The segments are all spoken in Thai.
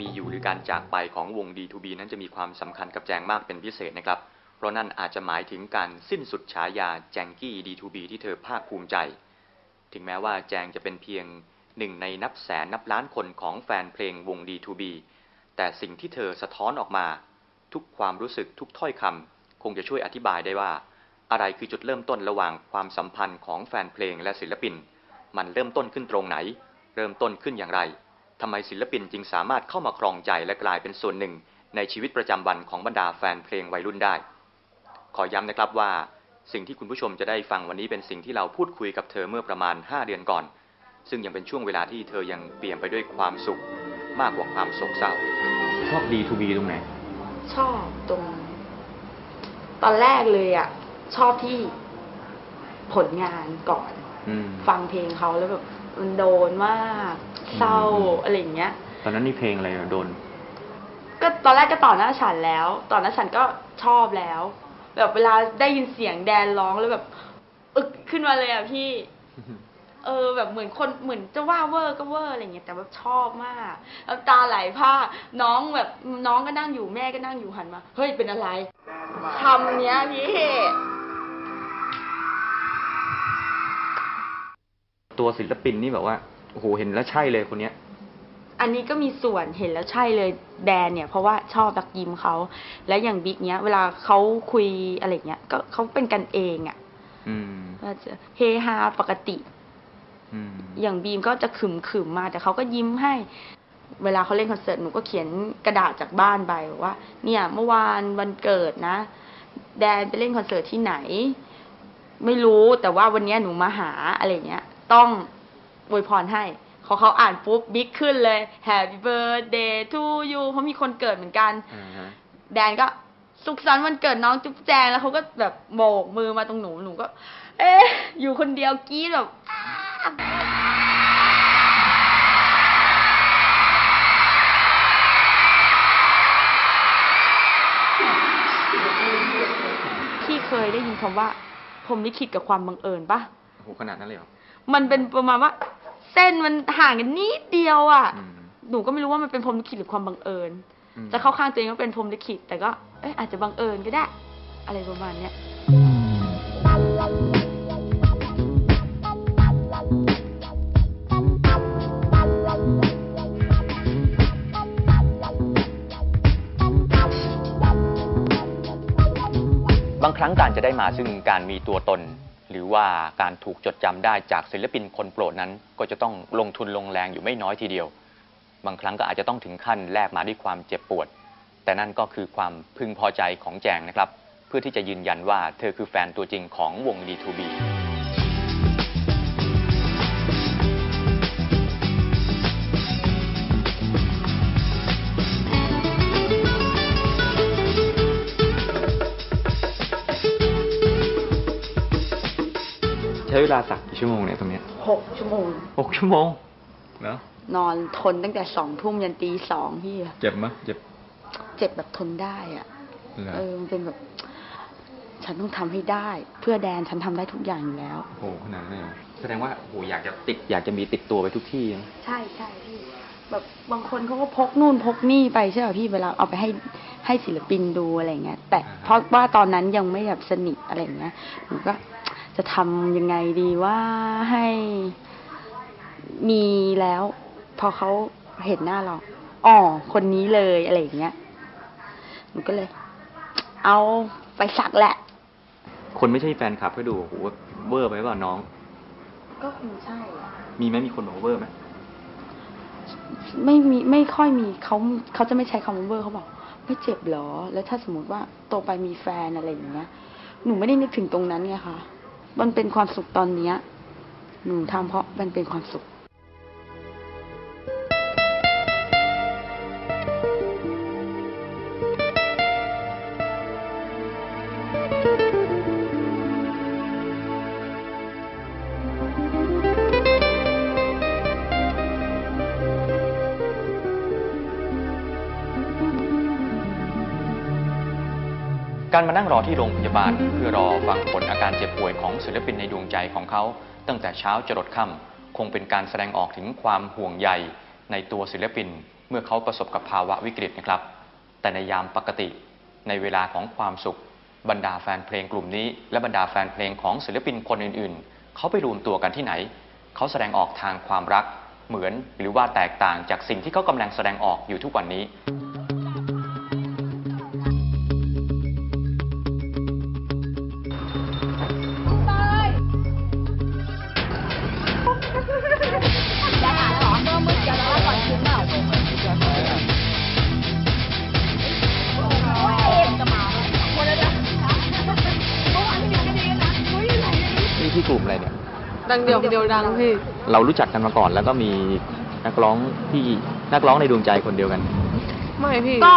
มีอยู่หรือการจากไปของวง D2B นั้นจะมีความสำคัญกับแจงมากเป็นพิเศษนะครับ เพราะนั่นอาจจะหมายถึงการสิ้นสุดฉายาแจงกี้ D2B ที่เธอภาคภูมิใจ ถึงแม้ว่าแจงจะเป็นเพียงหนึ่งในนับแสนนับล้านคนของแฟนเพลงวง D2B แต่สิ่งที่เธอสะท้อนออกมา ทุกความรู้สึกทุกถ้อยคำคงจะช่วยอธิบายได้ว่า อะไรคือจุดเริ่มต้นระหว่างความสัมพันธ์ของแฟนเพลงและศิลปิน มันเริ่มต้นขึ้นตรงไหน เริ่มต้นขึ้นอย่างไร ทำไมศิลปินจึงสามารถเข้ามาครองใจและกลายเป็นส่วนหนึ่ง ในชีวิตประจำวันของบรรดาแฟนเพลงวัยรุ่นได้ ขอย้ำนะครับว่า สิ่งที่คุณผู้ชมจะได้ฟังวันนี้เป็นสิ่งที่เราพูดคุยกับเธอเมื่อประมาณ 5 เดือนก่อน ซึ่งยังเป็นช่วงเวลาที่เธอยังเปลี่ยนไปด้วยความสุข มากกว่าความโศกเศร้าชอบ D2B ตรงไหนชอบตรง ตอนแรกเลยอะชอบที่ผลงานก่อน อืม ฟังเพลงเขาแล้วแบบ มันโดนมากเศร้าอืม อะไรอย่างเงี้ย ตอนนั้นนี่เพลงอะไรอะโดน ก็ตอนแรกก็ต่อหน้าฉันแล้วตอนหน้าฉันก็ชอบแล้ว แบบเวลาได้ยินเสียงแดนร้องแล้วแบบอึกขึ้นมาเลยอะพี่ เออแบบเหมือนคนเหมือนจะว่าเวอร์ก็เวอร์อะไรเงี้ยแต่แบบชอบมากน้ำตาไหลพรากน้องแบบน้องก็นั่งอยู่แม่ก็นั่งอยู่หันมา เฮ้ยเป็นอะไรคำเนี้ยพี่ ตัวศิลปินนี่แบบว่าโอ้โหเห็นแล้วใช่เลยคนเนี้ย อันนี้ก็มีส่วนเห็นแล้วใช่เลยแดนเนี่ย เพราะว่าชอบรักยิ้มเขา และอย่างบิ๊กเนี้ย เวลาเขาคุยอะไรเงี้ยก็เขาเป็นกันเองอะ่ะอืมก็จะเฮฮาปกติอืมอย่างบีมก็จะขึมขึมๆมา แต่เขาก็ยิ้มให้ เวลาเขาเล่นคอนเสิร์ตหนูก็เขียนกระดาษจากบ้านไปบอกว่า เนี่ย เมื่อวานวันเกิดนะ แดนไปเล่นคอนเสิร์ตที่ไหน ไม่รู้แต่ว่าวันเนี้ยหนูมาหาอะไรเงี้ย ต้องอวยพรให้พอเขาอ่านปุ๊บบิ๊กขึ้นเลย Happy birthday to you เพราะมีคนเกิดเหมือนกันอ่าฮะแดนก็สุขสันต์วันเกิดน้องจุ๊บแจงแล้วเขาก็แบบโบกมือมาตรงหนูหนูก็ เอ๊ะอยู่คนเดียวกรี้แบบอ้าพี่เคยได้ยินคำว่าพรหมลิขิตกับความบังเอิญปะโอ้โหขนาดนั้นเลยเหรอ มันเป็นประมาณว่า เส้นมันห่างกันนิดเดียวอะ่ะ อืมหนูก็ไม่รู้ว่ามันเป็นพรหมลิขิตหรือความบังเอิญ อืมจะเข้าข้างตัวเองว่าเป็นพรหมลิขิตแต่ก็เอ๊ะอาจจะบังเอิญก็ได้ อะไรประมาณเนี้ย บางครั้งการจะได้มาซึ่งการมีตัวตนห รือว่าการถูกจดจำได้จากศิลปินคนโปรดนั้น ก็จะต้องลงทุนลงแรงอยู่ไม่น้อยทีเดียว บางครั้งก็อาจจะต้องถึงขั้นแลกมาด้วยความเจ็บปวด แต่นั่นก็คือความพึงพอใจของแจงนะครับ เพื่อที่จะยืนยันว่าเธอคือแฟนตัวจริงของวง D2B เวลาสักกี่ชั่วโมงเนี่ยตรงเนี้ยหกชั่วโมง หกชั่วโมงเนาะนอนทนตั้งแต่สองทุ่มยันตีสองพี่อะเจ็บมั้ยเจ็บ เจ็บแบบทนได้อะเหรอ เออ มันเป็นแบบ ฉันต้องทำให้ได้ เพื่อแดนฉันทำได้ทุกอย่างอยู่แล้ว โอ้โหขนาดนั้นเลยเหรอแสดงว่าโอ้โหอยากจะติดอยากจะมีติดตัวไปทุกที่นะใช่ใช่พี่แบบบางคนเขาก็พกนู่นพกนี่ไปใช่ป่ะพี่เวลาเอาไปให้ให้ศิลปินดูอะไรเงี้ยแต่เพราะว่าตอนนั้นยังไม่แบบสนิทอะไรเงี้ยหนูก็ จะทำยังไงดีว่าให้มีแล้ว พอเขาเห็นหน้าเราอ๋อคนนี้เลยอะไรอย่างเงี้ยหนูก็เลย เอาไปสักแหละ คนไม่ใช่แฟนคลับก็ดูโอ้โหเวอร์ไปเปล่าน้อง ก็คงใช่อะมีไหมมีคนบอกว่าเวอร์ไหมไม่มีไม่ค่อยมีเขาเขาจะไม่ใช้คำว่าเวอร์เขาบอก ไม่เจ็บเหรอ แล้วถ้าสมมติว่าโตไปมีแฟนอะไรอย่างเงี้ย หนูไม่ได้นึกถึงตรงนั้นไงคะ มันเป็นความสุขตอนเนี้ย หนูทำเพราะมันเป็นความสุข การมานั่งรอที่โรงพยาบาล เพื่อรอฟังผลอาการเจ็บป่วยของศิลปินในดวงใจของเขา ตั้งแต่เช้าจรดค่ำคงเป็นการแสดงออกถึงความห่วงใยในตัวศิลปิน เมื่อเขาประสบกับภาวะวิกฤตนะครับ แต่ในยามปกติ ในเวลาของความสุข บรรดาแฟนเพลงกลุ่มนี้ และบรรดาแฟนเพลงของศิลปินคนอื่นๆ เขาไปรวมตัวกันที่ไหน เขาแสดงออกทางความรักเหมือนหรือว่าแตกต่างจากสิ่งที่เขากำลังแสดงออกอยู่ทุกวันนี้ นี่ที่กลุ่มอะไรเนี่ย ดังเดียวเดียวดังพี่ เรารู้จักกันมาก่อนแล้วก็มีนักร้องที่นักร้องในดวงใจคนเดียวกัน ไม่พี่ ก็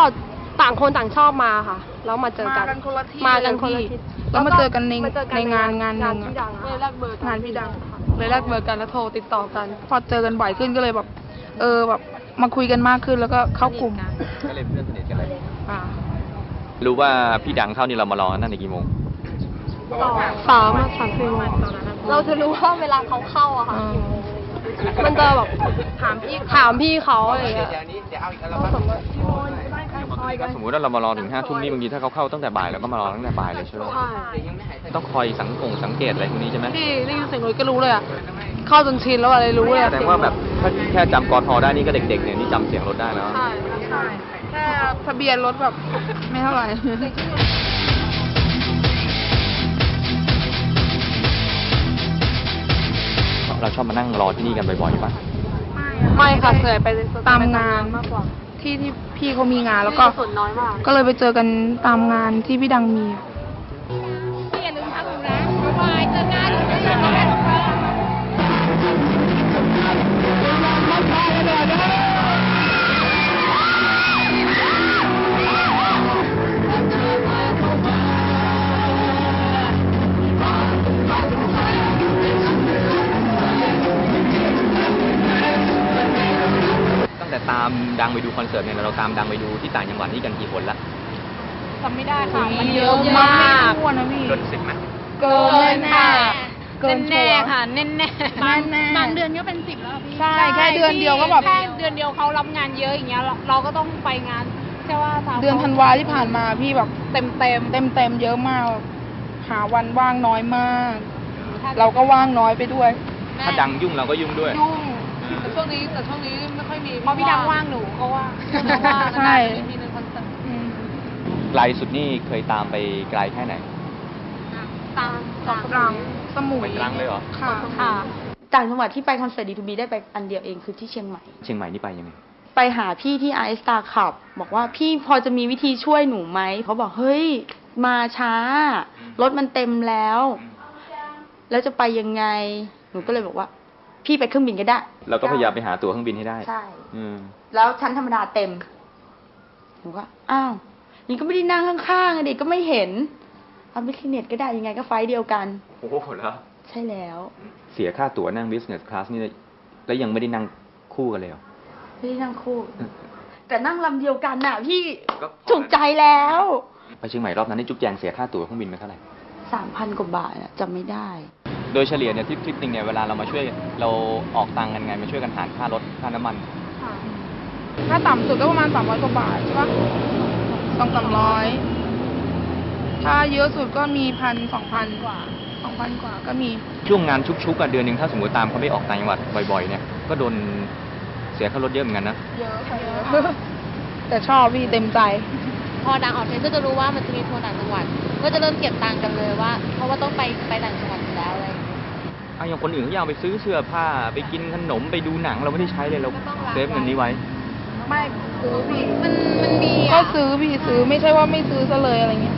ต่างคนต่างชอบมาค่ะ แล้วมาเจอกัน มากันคนละที่มากันคนละเลยพี่ที่ แล้วมาเจอกันในมาเจอในงานงานหนึ่งพี่อะดังเลยแลกเบอร์งานพี่ดังเลยแลกเบอร์กันแล้วโทรติดต่อกัน พอเจอกันบ่อยขึ้นก็เลยแบบ เออแบบมาคุยกันมากขึ้นแล้วก็เข้ากลุ่มก็เลยเพื่อนสนิทกันเลยอ่า รู้ว่าพี่ดังเข้านี่เรามารอนั่นในกี่โมง สามอะสามสี่โมงเราจะรู้ว่าเวลาเขาเข้าอะค่ะ มันจะแบบถามพี่ถามพี่เขาอะไรอย่างเงี้ยเขาสมมติถ้าสมมติว่าเรามารอถึงห้าทุ่มนี่บางทีถ้าเขาเข้าตั้งแต่บ่ายเราก็มารอตั้งแต่บ่ายเลยใช่ไหมใช่ต้องคอยสังกงสังเกตอะไรพวกนี้ใช่ไหมพี่ได้ยินเสียงรถก็รู้เลยอะเข้าจนชินแล้วอะไรรู้เลยอะแสดงว่าแบบถ้าแค่จำกอทอได้นี่ก็เด็กๆเนี่ยนี่จำเสียงรถได้แล้วใช่ใช่แค่ทะเบียนรถแบบไม่เท่าไหร่ เราชอบมานั่งรอที่นี่กันบ่อยๆป่ะไม่ค่ะเคยไปตามงานมากกว่า ที่ที่พี่เขามีงานแล้วก็ส่วนน้อยมาก ก็เลยไปเจอกันตามงานที่พี่ดังมีตั้ง ตเนี่ยเราตามดังไปดูที่ต่างจังหวัดนี่กันกี่คนละจำไม่ได้ค่ะ มันเยอะมากไม่ทั่วนะพี่เกินสิบไหมเกินแน่ๆเกินชัวร์ค่ะแน่แน่ๆบางแน่ๆบางเดือนก็เป็นสิบแล้วพี่ ใช่แค่เดือนเดียวก็แบบแค่เดือนเดียวเขารับงานเยอะอย่างเงี้ยเราเราก็ต้องไปงานแค่ว่าตามเดือนธันวาที่ผ่านมาพี่แบบเต็มเต็มเต็มเต็มๆเยอะมากแบบหาวันว่างน้อยมาก เราก็ว่างน้อยไปด้วย ถ้าดังยุ่งเราก็ยุ่งด้วย ยุ่งแต่ ช่วงนี้แต่ช่วงนี้ไม่ค่อยมีเพราะพี่ดังว่างหนูก็ว่างใช่มีหนึ่งคอนเสิร์ตอืมไกลสุดนี่เคยตามไปไกลแค่ไหน ตามสองรังสมุยไปตรังเลยเหรอ ค่ะค่ะต่างจังหวัดที่ไปคอนเสิร์ตดีทูบีได้ไปอันเดียวเองคือที่เชียงใหม่ เชียงใหม่นี่ไปยังไง ไปหาพี่ที่ i Star Club บอกว่าพี่พอจะมีวิธีช่วยหนูไหม เขาบอกเฮ้ย มาช้า รถมันเต็มแล้ว แล้วจะไปยังไง หนูก็เลยบอกว่า พี่ไปเครื่องบินก็ได้เราก็พยายามไปหาตั๋วเครื่องบินให้ได้ใช่ อืม แล้วชั้นธรรมดาเต็มหนูก็อ้าวนี่ก็ไม่ได้นั่งข้างๆอะเด็กก็ไม่เห็นเอาบิสเนสก็ได้ยังไงก็ไฟล์เดียวกัน โอ้โหแล้วใช่แล้ว เสียค่าตั๋วนั่ง business class นี่แล้วยังไม่ได้นั่งคู่กันเลยเหรอไม่ได้นั่งคู่ แต่นั่งลำเดียวกันน่ะพี่ก็พอถูกใจแล้ว ไปเชียงใหม่รอบนั้นนี่จุ๊บแจงเสียค่าตั๋วเครื่องบินไปเท่าไหร่สามพันกว่าบาทอะจำไม่ได้ โดยเฉลี่ยเนี่ยทริปทริปหนึ่งเนี่ยเวลาเรามาช่วยเราออกตังค์กันไงมาช่วยกันหารค่ารถค่าน้ำมันถ้าต่ำสุดก็ประมาณสามร้อยกว่าบาทใช่ปะสองสามร้อยถ้าเยอะสุดก็มีพันสองพันกว่าสองพันกว่าก็มี ช่วงงานชุกๆอะเดือนหนึ่งถ้าสมมติตามเขาไม่ออกต่างจังหวัดบ่อยๆ เนี่ยก็โดนเสียค่ารถเยอะเหมือนกันนะ เยอะค่ะเยอะ แต่ชอบพี่เต็มใจ พอดังออกเทปก็จะรู้ว่ามันจะมีทัวร์ต่างจังหวัด ก็จะเริ่มเก็บตังค์กันเลยว่า เพราะว่าต้องไปไปต่างจังหวัดอยู่แล้วอะไรอย่าง เงี้ยอะอย่างคนอื่นเขาอยากไปซื้อเสื้อผ้า ไปกินขนมไปดูหนังเราไม่ได้ใช้เลยเราก็ต้องรับเซฟเงินนี้ไว้ ไม่ซื้อพี่มันมันมีก็อะซื้อพี่ซื้อไม่ใช่ว่าไม่ซื้อซะเลยอะไรเงี้ย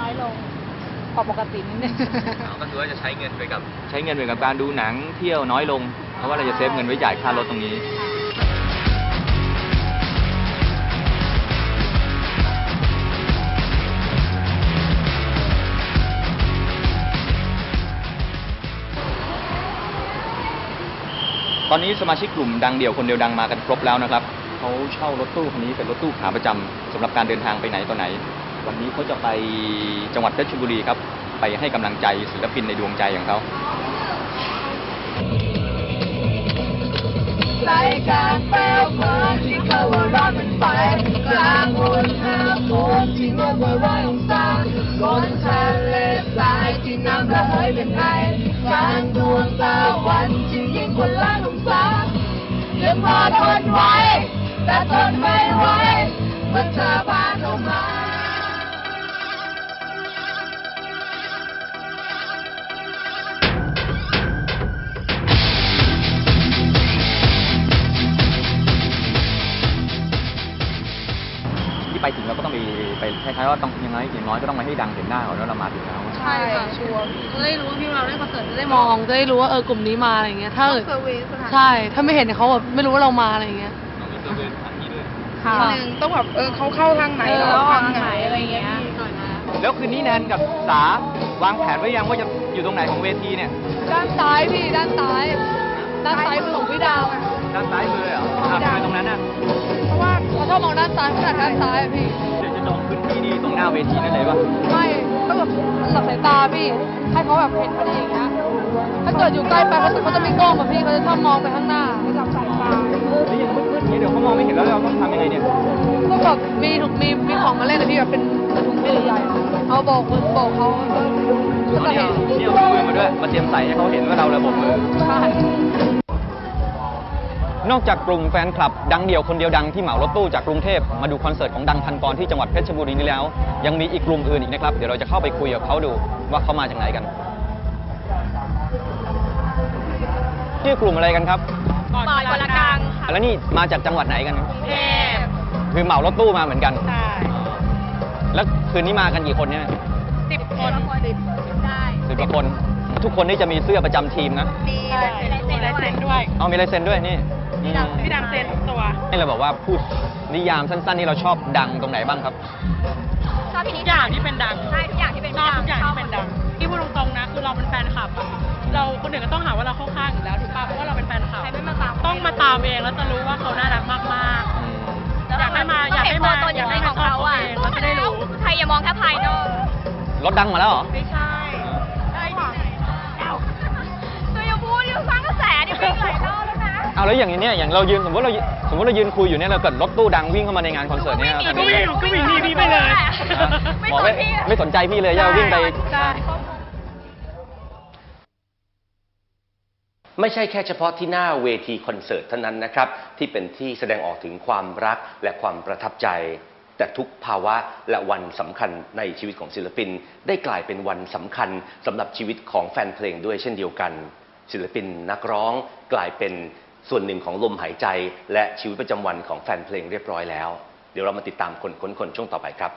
น้อยลงกว่าปกตินิดนึงก็คือว่าจะใช้เงินไปกับ ใช้เงินไปกับการดูหนังเที่ยวน้อยลง เพราะว่าเราจะเซฟเงินไว้จ่ายค่ารถตรงนี้ ตอนนี้สมาชิกกลุ่มดังเดี่ยวคนเดียวดังมากันครบแล้วนะครับเขาเช่ารถตู้คันนี้เป็นรถตู้ขาประจำสำหรับการเดินทางไปไหนต่อไหน วันนี้เขาจะไปจังหวัดเพชรบุรีครับ ไปให้กำลังใจศิลปินในดวงใจของเขาใส่กลางเปลวเพลิงที่เขาว่าร้อนเป็นไฟกลางอุณหภูมิที่ลบกว่าร้อยองศาบนทะเล ทรายที่น้ำระเหยเป็นไอกลางดวงตะวันที่ยิ่งกว่าล้านองศายังพอทนไว้แต่ทนไม่ไหวเมื่อเธอผ่านเข้ามาที่ไปถึงเราก็ต้องมีไปคล้ายๆว่าต้องยังไงอย่างน้อยก็ต้องมาให้ดังเห็นหน้าก่อนแล้วเรามาถึงแล้ว ใช่ค่ะชัวร์จะได้รู้ว่าพี่เราได้คอนเสิร์ตจะได้มองจะได้รู้ว่าเออกลุ่มนี้มาอะไรอย่างเงี้ยถ้าเกิดเซอร์เวสถานใช่ถ้าไม่เห็นเนี่ยเขาแบบไม่รู้ว่าเรามาอะไรอย่างเงี้ยค่ะหนึ่งต้องแบบเออเขาเข้าทางไหนเราทางไหนอะไรเงี้ยแล้วคืนนี้แนนกับสาวางแผนไว้ยังว่าจะอยู่ตรงไหนของเวทีเนี่ย ด้านซ้ายพี่ด้านซ้ายด้านซ้ายมือของพี่ดาวอะด้านซ้ายมือเหรออะทำไมตรงนั้นน่ะเพราะว่าเขาชอบมองด้านซ้ายขนาดด้านซ้ายอะพี่เดี๋ยว จะจองพื้นที่ดีตรงหน้าเวทีนั่นเลยป่ะไม่ก็แบบหลับสายตาพี่ ให้เขาแบบเห็นพอดีอย่างเงี้ย ถ้าเกิดอยู่ใกล้ไปเขาจะเขาจะไม่ก้มอะพี่เขาจะชอบมองไปข้างหน้าไม่หลับสายตาแล้วยังมืดๆอย่างนี้เดี๋ยวเขามองไม่เห็นแล้วเราต้องทำยังไงเนี่ยก็แบบมีถุงมีมีของมาเล่นอะพี่แบบเป็นถุงมือใหญ่ๆเอาโบกมือโบกเขาก็จะนี่เห็นเอานี่เอาถุงมือมาด้วยมาเตรียมใส่ให้เขาเห็นว่าเราระบบมือใช่ นอกจากกลุ่มแฟนคลับดังเดี่ยวคนเดียวดังที่เหมารถตู้จากกรุงเทพมาดูคอนเสิร์ตของดังพันกรที่จังหวัดเพชรบุรีนี้แล้ว ยังมีอีกกลุ่มอื่นอีกนะครับ เดี๋ยวเราจะเข้าไปคุยกับเขาดูว่าเขามาจากไหนกันชื่อกลุ่มอะไรกันครับปล่อยคนละกลางค่ะแล้วนี่มาจากจังหวัดไหนกันกรุงเทพคือเหมารถตู้มาเหมือนกันใช่แล้วคืนนี้มากันกี่คนเนี่ยสิบคนสิบได้สิบกว่าคน ทุกคนนี่จะมีเสื้อประจำทีมนะมีลายเซ็นลายเซ็นด้วยเอามีลายเซ็นด้วยนี่ อืมพี่ดังเซ็นทุกตัว ให้เราบอกว่าพูดนิยามสั้นๆนี่เราชอบดังตรงไหนบ้างครับ ชอบทุกอย่างที่เป็นดังใช่ทุกอย่างที่เป็นชอบทุกอย่างที่เป็นดังที่พูดตรงๆนะคือเราเป็นแฟนคลับอะเราคนอื่นก็ต้องหาว่าเราเข้าข้างอยู่แล้วถูกป่ะเพราะว่าเราเป็นแฟนคลับใครไม่มาตามต้องมาตามเองแล้วจะรู้ว่าเขาน่ารักมากๆอยากให้มาอยากให้มาอยากให้มาชอบเขาเองแล้วจะได้รู้ ใครอย่ามองแค่ภายนอก รถดังมาแล้วเหรอ ไม่ใช่ เอาแล้วอย่างนี้เนี่ยอย่างเรายืนสมมติเราสมมติเรายืนคุยอยู่เนี่ยเราเกิดรถตู้ดังวิ่งเข้ามาในงานคอนเสิร์ตเนี่ยก็ทำวิ่ยังงไงก็วิ่งหนีพี่ไปเลยไม่บอกสไม่นพี่อะไม่สนใจพี่เลยจะวิ่งไปใช่ไม่ใช่แค่เฉพาะที่หน้าเวทีคอนเสิร์ตเท่านั้นนะครับ ที่เป็นที่แสดงออกถึงความรักและความประทับใจ แต่ทุกภาวะและวันสำคัญในชีวิตของศิลปิน ได้กลายเป็นวันสำคัญสำหรับชีวิตของแฟนเพลงด้วยเช่นเดียวกัน ศิลปินนักร้องกลายเป็น ส่วนหนึ่งของลมหายใจและชีวิตประจำวันของแฟนเพลงเรียบร้อยแล้ว เดี๋ยวเรามาติดตามคนค้นคนช่วงต่อไปครับ